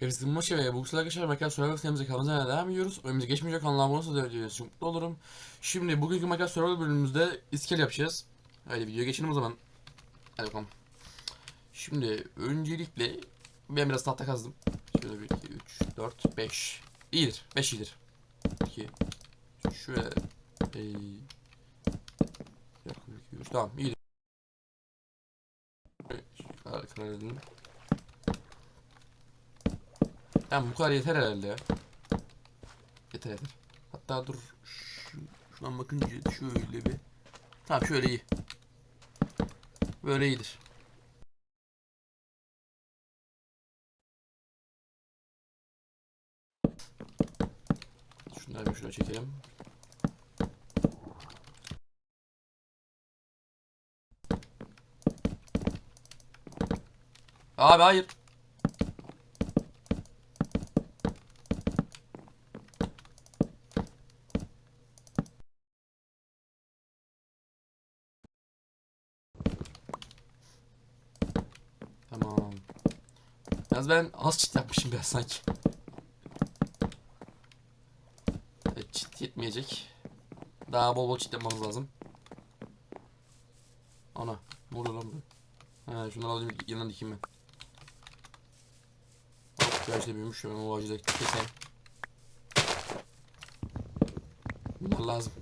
Hepsi Moşe ve bu kısa arkadaşlar Minecraft Survival sitemize kalımıza devam ediyoruz. Oyunumuza geçmeyecek abone olursanız da çok mutlu olurum. Şimdi bugünkü Minecraft Survival bölümümüzde iskel yapacağız. Hadi video geçelim o zaman. Hadi bakalım. Şimdi öncelikle ben biraz tahta kazdım. Şöyle 1, 2, 3, 4, 5. İyidir. 5 iyidir. 2. Şöyle. Ee, 1, 2, 3. Tamam iyidir. Karar, karar edelim. Tamam bu kadar yeter herhalde. Yeter yeter. Hatta dur. Şu, şuradan bakınca şöyle bir. Tamam şöyle iyi. Böyle iyidir. Şunları bir şuraya çekelim. Abi hayır. Tamam. Yalnız ben az çit yapmışım biraz sanki. Evet, çit yetmeyecek. Daha bol bol çit yapmamız lazım. Ana. Ne oluyor lan bu? He şunları alayım yanına dikeyim ben. Hop, Gerçi de büyümüş ben o ağacı da keseyim. Bunlar lazım.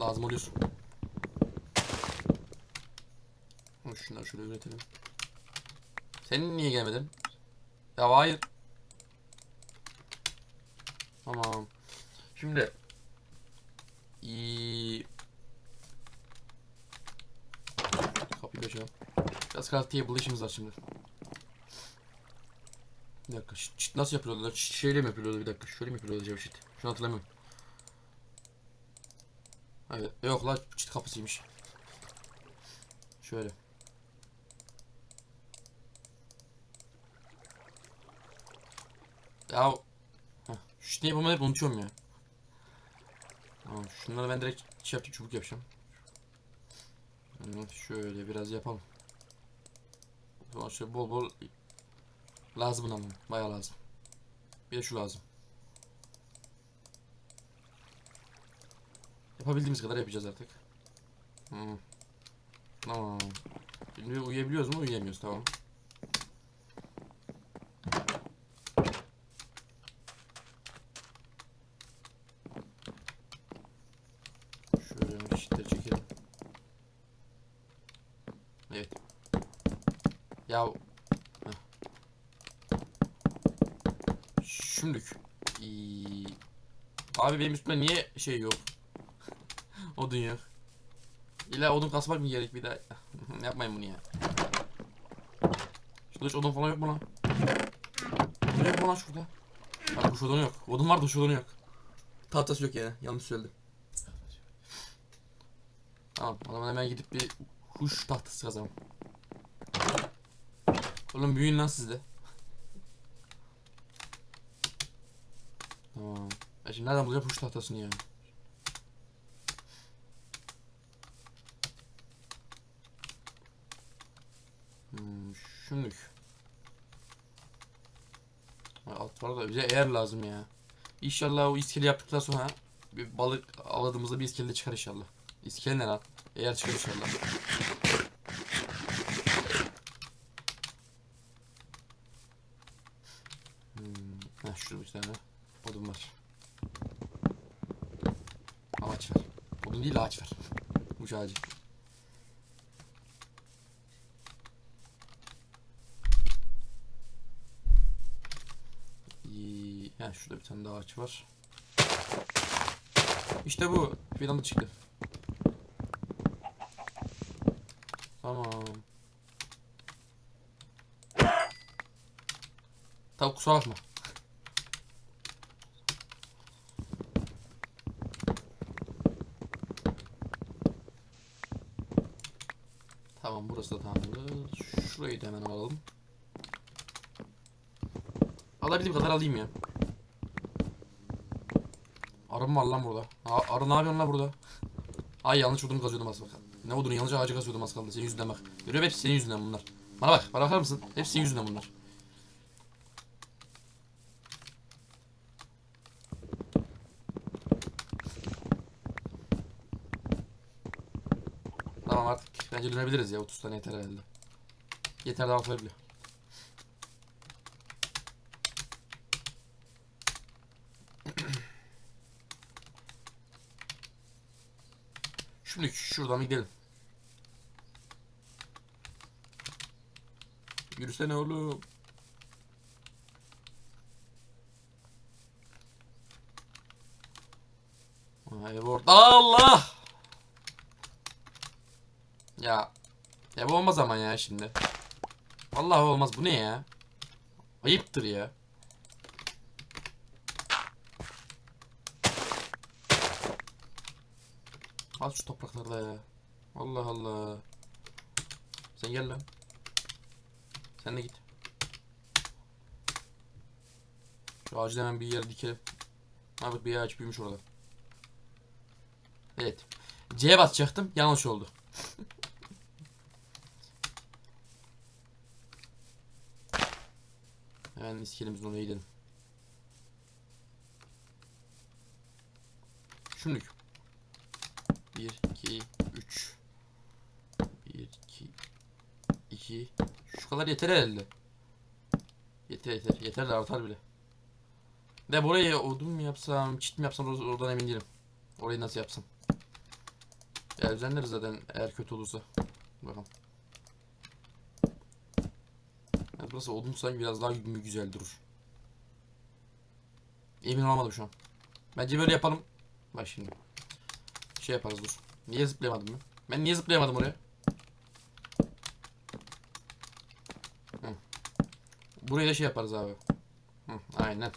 Lazım oluyor. Şunları şöyle üretelim. Senin niye gelmedin? Ya hayır. Tamam. Şimdi İyi. Kapıyı da açalım. Biraz craft table işimiz var şimdi. Bir dakika. ş- Çit nasıl yapıyordu lan? Ş- Şeyle mi yapıyordu bir dakika? Şöyle mi yapıyordu acaba? Şunu hatırlamıyorum. Evet. Yok lan çit kapısıymış. Şöyle. Ya şu ne yapamadım hep unutuyorum ya. Tamam, şunları ben direkt şey yapacağım, çubuk yapacağım. Evet, şöyle biraz yapalım. Şöyle bol bol lazım ama bayağı lazım. Bir de şu lazım. Yapabildiğimiz kadar yapacağız artık. Hmm. Tamam. Şimdi uyuyabiliyoruz mu? Uyuyamıyoruz. Tamam. Şöyle eşitleri çekelim. Evet. Ya Heh. Şimdük. İyi. Abi benim üstümde niye şey yok? odun yok. İlla odun kasmak mı gerek bir daha? Yapmayın bunu ya. Şurada hiç odun falan yok mu lan? Odun yok mu lan şurada? Bak kuş odunu yok. Odun var da kuş odunu yok. Tahtası yok yani. Yanlış söyledim. Tamam o zaman hemen gidip bir kuş tahtası kazalım. Oğlum büyüyün lan siz de. Tamam. Ben şimdi nereden bulacağım kuş tahtasını yani? Hmm, şunluk. Alt var da bize eğer lazım ya. İnşallah o iskele yaptıktan sonra bir balık avladığımızda bir iskele çıkar inşallah. İskele ne lan? Eğer çıkar inşallah. Hmm. Heh, şurada bir tane odun var. Ağaç var. Odun değil ağaç var. Uç. Heh, şurada bir tane daha ağaç var. İşte bu. Bir anda çıktı. Tamam. Tamam kusura bakma. Tamam burası da tamamdır. Şurayı da hemen alalım. Alabildiğim kadar alayım ya. Arı mı var lan burada? Ha, arı ne yapıyorsun lan burada? Ay yanlış odunu kazıyordum az bak. Ne odunu yanlış ağacı kazıyordum az kaldı. Senin yüzünden bak. Görüyorum hepsi senin yüzünden bunlar. Bana bak. Bana bakar mısın? Hepsi senin yüzünden bunlar. Tamam artık bence dönebiliriz ya 30 tane yeter herhalde. Yeter daha fazla. Şimdi şuradan gidelim. Yürüsene oğlum. Ay bu Allah! Ya. Ya bu olmaz ama ya şimdi. Vallahi olmaz bu ne ya? Ayıptır ya. Al şu topraklarda ya. Allah Allah. Sen gel lan. Sen de git. Şu ağacı da hemen bir yere dikelim. Bak bir ağaç büyümüş orada. Evet. C'ye basacaktım. Yanlış oldu. Hemen iskelemizin oraya gidelim. Şimdi 1 2 3 1 2 2 Şu kadar yeter herhalde. Yeter yeter. Yeter de artar bile. De buraya odun mu yapsam, çit mi yapsam or- oradan emin değilim. Orayı nasıl yapsam? Ya düzenleriz zaten eğer kötü olursa. Bakalım. Burası odun sanki biraz daha gü- güzel durur. Emin olamadım şu an. Bence böyle yapalım. Bak şimdi. Şey yaparız dur. Niye zıplayamadım ben? Ben niye zıplayamadım oraya? Hı. Buraya da şey yaparız abi. Hı, aynen.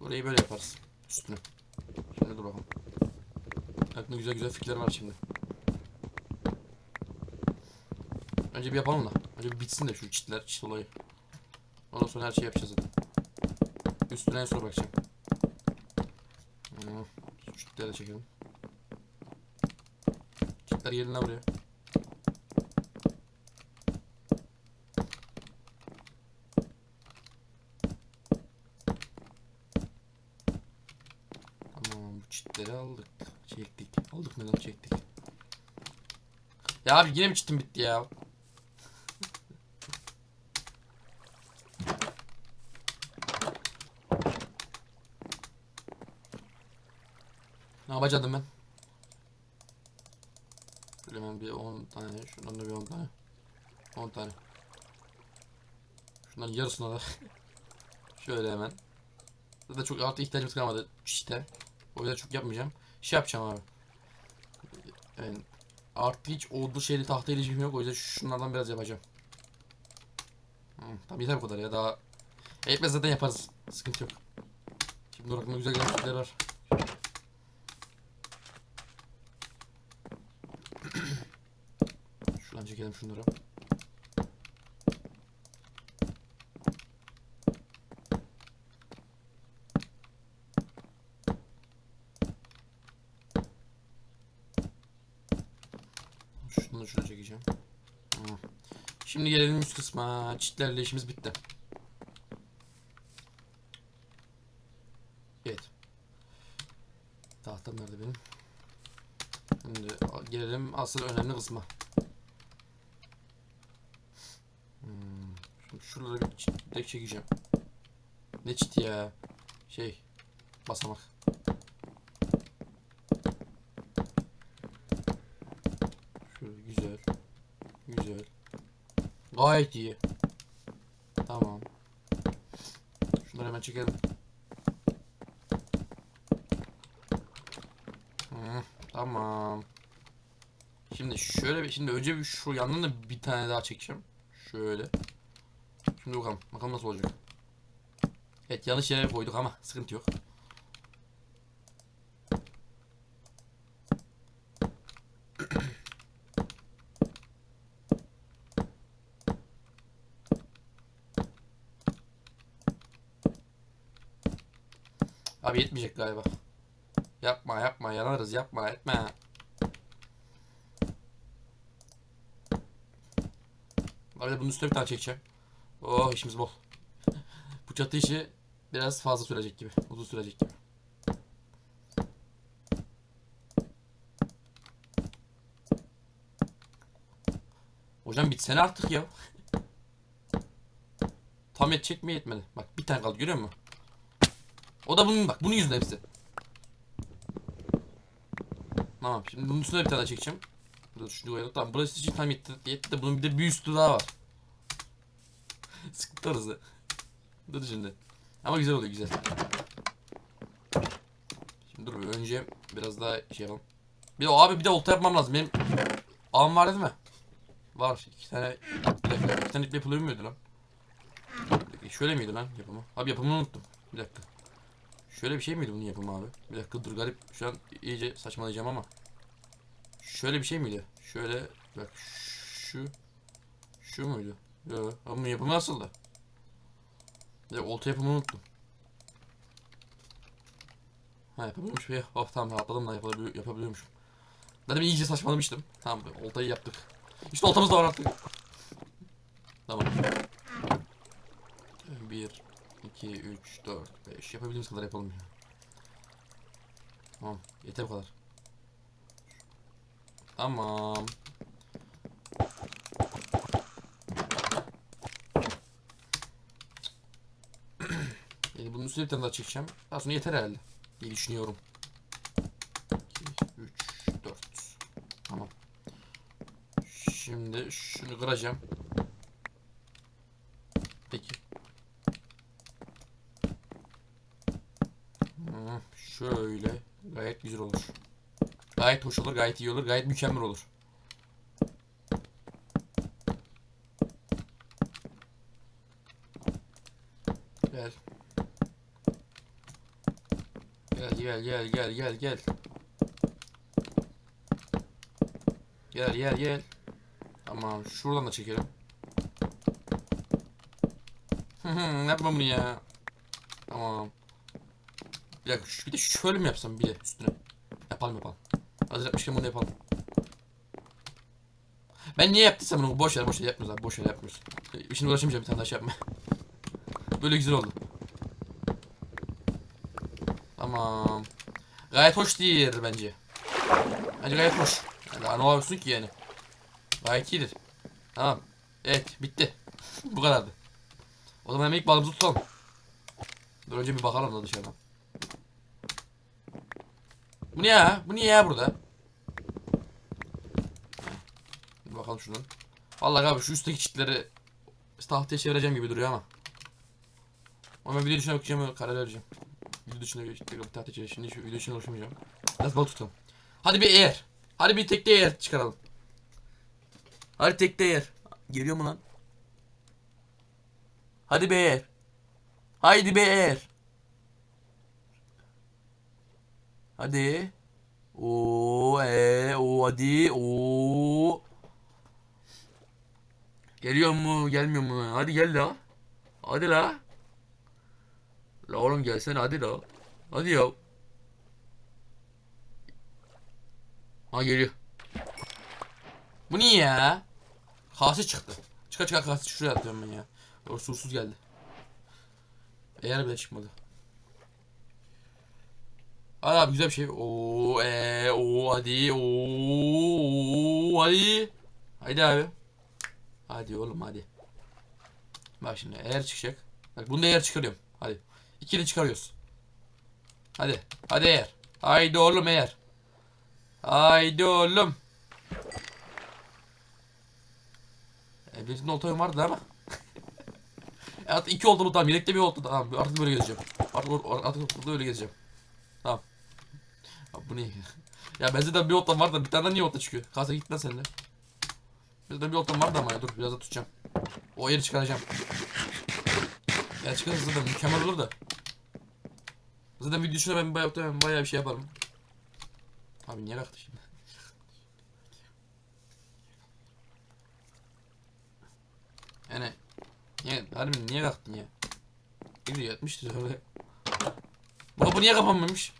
Burayı böyle yaparız. Üstüne. Şimdi dur bakalım. Aklımda güzel güzel fikirler var şimdi. Önce bir yapalım da. Önce bir bitsin de şu çitler, çit olayı. Ondan sonra her şeyi yapacağız zaten. Üstüne en son bakacağım. Hmm, Şu çitleri de çekelim. Çitler lan buraya. Tamam aldık. Çektik. Aldık neden çektik. Ya abi yine mi çitim bitti ya? Yapacaktım ben? Şöyle hemen bir 10 tane, şundan da bir 10 tane. 10 tane. Şunların yarısına da. Şöyle hemen. Zaten çok artı ihtiyacımız kalmadı işte. O yüzden çok yapmayacağım. Şey yapacağım abi. Yani artı hiç olduğu şeyli tahta ilişkim yok. O yüzden şunlardan biraz yapacağım. Hı, tamam yeter bu kadar ya. Daha etmez zaten yaparız. Sıkıntı yok. Şimdi dur aklıma güzel gelen fikirler var. Çekelim şunları. Şunu da şuraya çekeceğim. Şimdi gelelim üst kısma. Çitlerle işimiz bitti. Evet. Tahtam nerede benim? Şimdi gelelim asıl önemli kısma. Hmm. Şimdi çit de çekeceğim. Ne çiti ya? Şey. Basamak. Şöyle güzel. Güzel. Gayet iyi. Tamam. Şunları hemen çekelim. Tamam. Şimdi şöyle bir şimdi önce bir şu yandan da bir tane daha çekeceğim. Şöyle. Şimdi bakalım. Bakalım nasıl olacak. Evet yanlış yere koyduk ama sıkıntı yok. Abi yetmeyecek galiba. Yapma yapma yanarız yapma etme. Abi bunun üstüne bir tane çekeceğim. Oh işimiz bol. Bu çatı işi biraz fazla sürecek gibi. Uzun sürecek gibi. Hocam bitsene artık ya. Tam yetecek mi yetmedi. Bak bir tane kaldı görüyor musun? O da bunun bak bunun yüzünden hepsi. Tamam şimdi bunun üstüne bir tane daha çekeceğim. Dur şunu koyalım. Tamam burası için tam yetti, yetti de bunun bir de bir üstü daha var. Sıkıntı orası. Dur şimdi. Ama güzel oluyor güzel. Şimdi dur bir önce biraz daha şey yapalım. Bir de abi bir de olta yapmam lazım. Benim ağım var değil mi? Var. İki tane. İki tane ip yapılıyor muydu lan? Şöyle miydi lan yapımı? Abi yapımını unuttum. Bir dakika. Şöyle bir şey miydi bunun yapımı abi? Bir dakika dur garip. Şu an iyice saçmalayacağım ama. Şöyle bir şey miydi? Şöyle bak şu şu muydu? Yok. Ama yapımı nasıldı? Dakika, olta yapımını unuttum. Ha yapabiliyormuş ya. Oh tamam rahatladım da yapabiliyor, yapabiliyormuşum. Ben de iyice saçmalamıştım. Tamam oltayı yaptık. İşte oltamız da var artık. Tamam. 1, 2, 3, 4, 5. Yapabildiğimiz kadar yapalım ya. Tamam. Yeter bu kadar. Tamam. Yani bunun üstüne bir tane daha çekeceğim. Daha sonra yeter herhalde. diye düşünüyorum. 2, 3, 4. Tamam. Şimdi şunu kıracağım. Peki. Hmm, şöyle. Gayet güzel olur. Gayet hoş olur, gayet iyi olur, gayet mükemmel olur. Gel. Gel gel gel gel gel gel. Gel gel. Tamam şuradan da çekelim. Yapma bunu ya. Tamam. Bir dakika bir de şöyle mi yapsam bir de üstüne. Yapalım yapalım. Hazır yapmışken bunu yapalım. Ben niye yaptıysam bunu boş ver boş ver yapmıyoruz abi boş ver yapmıyoruz. Şimdi uğraşamayacağım bir tane daha şey yapma. Böyle güzel oldu. Tamam. Gayet hoş değil bence. Bence gayet hoş. Yani ne olsun ki yani. Gayet iyidir. Tamam. Evet bitti. Bu kadardı. O zaman hemen ilk balımızı tutalım. Dur önce bir bakalım da dışarıdan. Bu ne ya? Bu niye ya burada? Bir bakalım şunun. Vallahi abi şu üstteki çitleri tahtaya çevireceğim gibi duruyor ama. Ama ben video dışına bakacağım karar vereceğim. Video dışına bir tahtaya çevir. Şimdi şu video ulaşamayacağım. Biraz balık tutalım. Hadi bir eğer. Hadi bir tekte eğer çıkaralım. Hadi tekte eğer. Geliyor mu lan? Hadi be eğer. Haydi be eğer. Hadi. Oo e o hadi o. Geliyor mu gelmiyor mu? Hadi gel la. Hadi la. La oğlum gelsene hadi la. Hadi ya. Ha geliyor. Bu niye ya? Kase çıktı. Çıkar çıkar kase şuraya atıyorum ben ya. O susuz geldi. Eğer bile çıkmadı. Hadi abi güzel bir şey. Oo e o hadi o hadi. Haydi abi. Hadi oğlum hadi. Bak şimdi eğer çıkacak. Bak bunu da eğer çıkarıyorum. Hadi. İkili çıkarıyoruz. Hadi. Hadi eğer. Haydi oğlum eğer. Haydi oğlum. E, benim olta oyun vardı ama. E, Artık iki mu tamam. Yedekte bir oldu tamam. Artık böyle gezeceğim. Artık, artık böyle gezeceğim. Tamam. Abi bu ne? ya bende de bir oltam var da bir tane niye olta çıkıyor? Kasa git lan seninle. Bizde bir oltam vardı ama ya dur biraz da tutacağım. O yeri çıkaracağım. Ya çıkarırsa da mükemmel olur da. Zaten video ben bayağı, ben bayağı bir şey yaparım. Abi niye kalktı şimdi? Yani niye harbi niye kalktın ya? Gibi yatmıştı öyle. Bu kapı niye kapanmamış?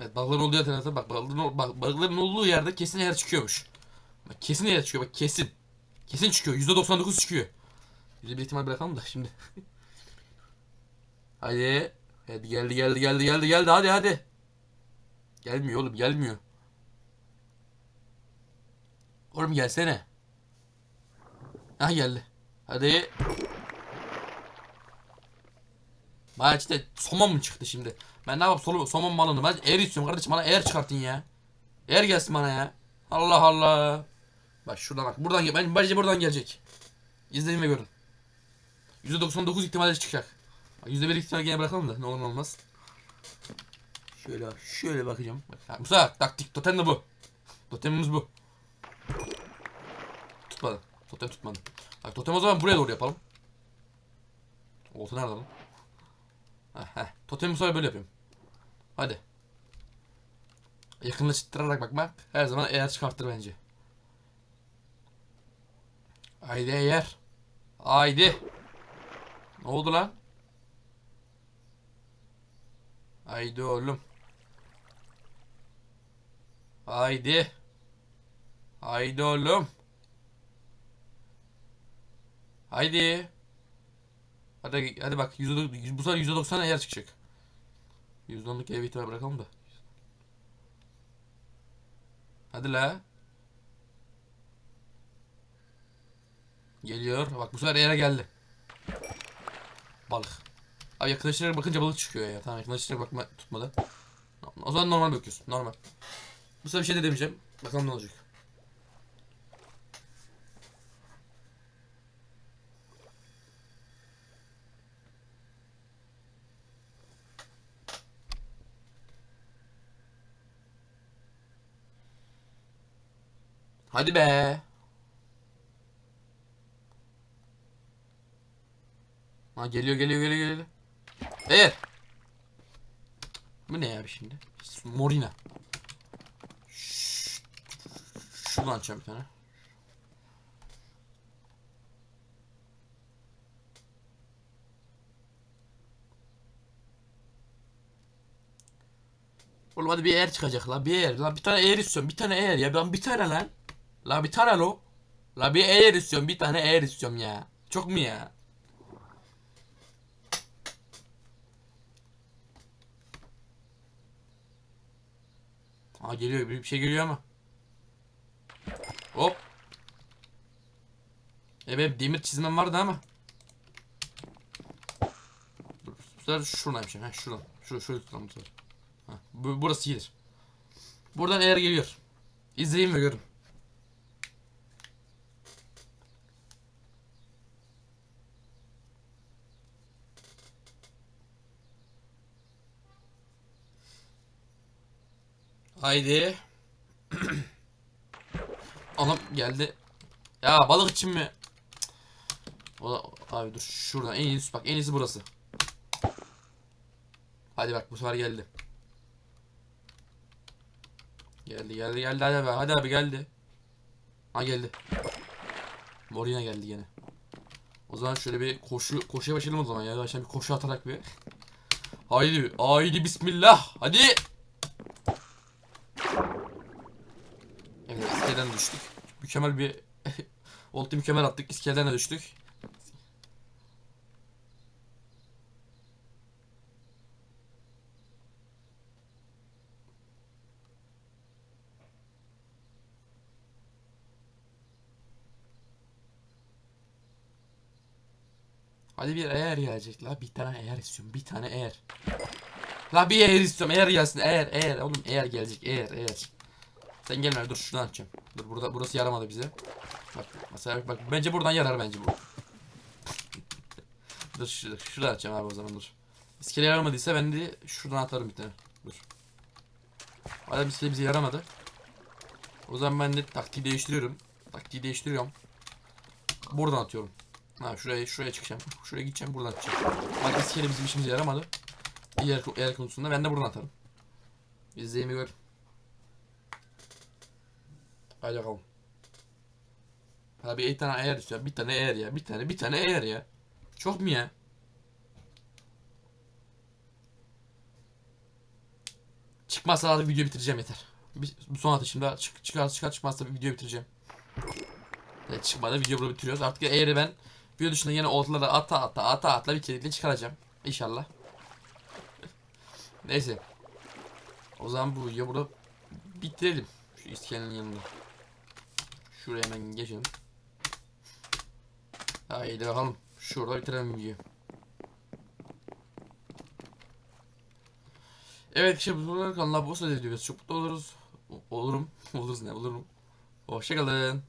Evet balıkların olduğu yerde bak balıkların, ol- bak, balıkların olduğu yerde kesin yer çıkıyormuş. Kesin yer çıkıyor bak kesin. Kesin çıkıyor. %99 çıkıyor. Yüzde bir ihtimal bırakalım da şimdi. Hadi. Hadi geldi geldi geldi geldi geldi hadi hadi. Gelmiyor oğlum gelmiyor. Oğlum gelsene. Ha geldi. Hadi. Bana işte somon mu çıktı şimdi? Ben ne yapayım solu, somon malını? Ben eğer istiyorum kardeşim bana eğer çıkartın ya. Eğer gelsin bana ya. Allah Allah. Bak şuradan bak. Buradan. Ben bence buradan gelecek. İzleyin ve görün. %99 ihtimalle çıkacak. Bak, %1 ihtimal gene bırakalım da ne olur ne olmaz. Şöyle şöyle bakacağım. Bak, sefer taktik totem de bu. Totemimiz bu. Tutmadı. Totem tutmadı. Bak totem o zaman buraya doğru yapalım. Olta nerede lan? Heh, heh. Totemi sefer böyle yapıyorum. Hadi. Yakınlaştırarak bakmak her zaman eğer çıkartır bence. Haydi eğer. Haydi. Ne oldu lan? Haydi oğlum. Haydi. Haydi oğlum. Haydi. Hadi hadi bak yüzde bu sefer yüzde doksan eğer çıkacak. Yüzde onluk ev ihtimal bırakalım da. Hadi la. Geliyor. Bak bu sefer eğer geldi. Balık. Abi yakınlaştırarak bakınca balık çıkıyor ya. Tamam yakınlaştırarak bakma tutmadı. O zaman normal bakıyorsun. Normal. Bu sefer bir şey de demeyeceğim. Bakalım ne olacak. Hadi be. Ha geliyor geliyor geliyor geliyor. Evet. Bu ne ya şimdi? Morina. Şuradan açacağım bir tane. Oğlum hadi bir eğer çıkacak la bir eğer la bir tane eğer istiyorum bir tane eğer ya ben bir tane lan La bir tane lo La bir eğer istiyorum bir tane eğer istiyorum ya Çok mu ya Aa geliyor bir bir şey geliyor ama Hop E benim demir çizmem vardı ama Dur bu sefer şuradan yapacağım ha şuradan Şurayı şöyle tutalım bu, burası iyidir. Buradan eğer geliyor. İzleyin ve görün. Haydi. Anam geldi. Ya balık için mi? O da, abi dur şuradan en iyisi bak en iyisi burası. Hadi bak bu sefer geldi. Geldi geldi geldi hadi abi hadi abi geldi. Ha geldi. Morina geldi gene. O zaman şöyle bir koşu koşuya başlayalım o zaman ya. Başlayalım bir koşu atarak bir. Haydi haydi bismillah hadi. Evet iskeleden düştük. Mükemmel bir Oltu mükemmel attık iskeleden de düştük. Hadi bir eğer gelecek la bir tane eğer istiyorum bir tane eğer. La bir eğer istiyorum eğer gelsin eğer eğer oğlum eğer gelecek eğer eğer. Sen gelme dur şuradan açacağım. Dur burada burası yaramadı bize. Bak mesela bak bence buradan yarar bence bu. dur şu, şuradan açacağım abi o zaman dur. İskele yaramadıysa ben de şuradan atarım bir tane. Dur. Madem iskele bize yaramadı. O zaman ben de taktiği değiştiriyorum. Taktiği değiştiriyorum. Buradan atıyorum. Ha şuraya şuraya çıkacağım. Şuraya gideceğim buradan çıkacağım. Bak iskele bizim işimize yaramadı. Yer, yer konusunda ben de buradan atarım. İzleyimi gör. Hadi bakalım. Abi bir tane eğer istiyor. Bir tane eğer ya. Bir tane bir tane eğer ya. Çok mu ya? Çıkmazsa artık video bitireceğim yeter. Bir, bu son atışımda çık, çıkar çıkar çıkmazsa bir video bitireceğim. Evet, çıkmadı video burada bitiriyoruz. Artık eğeri ben video dışında yine oltalara ata ata ata ata bir kesinlikle çıkaracağım. İnşallah. Neyse. O zaman bu videoyu burada bitirelim. Şu iskelenin yanında. Şuraya hemen geçelim. Haydi bakalım. Şurada bitirelim videoyu. Evet işte bu kanalına abone olursanız videoyu çok mutlu oluruz. Olurum. Oluruz ne olurum. Hoşçakalın.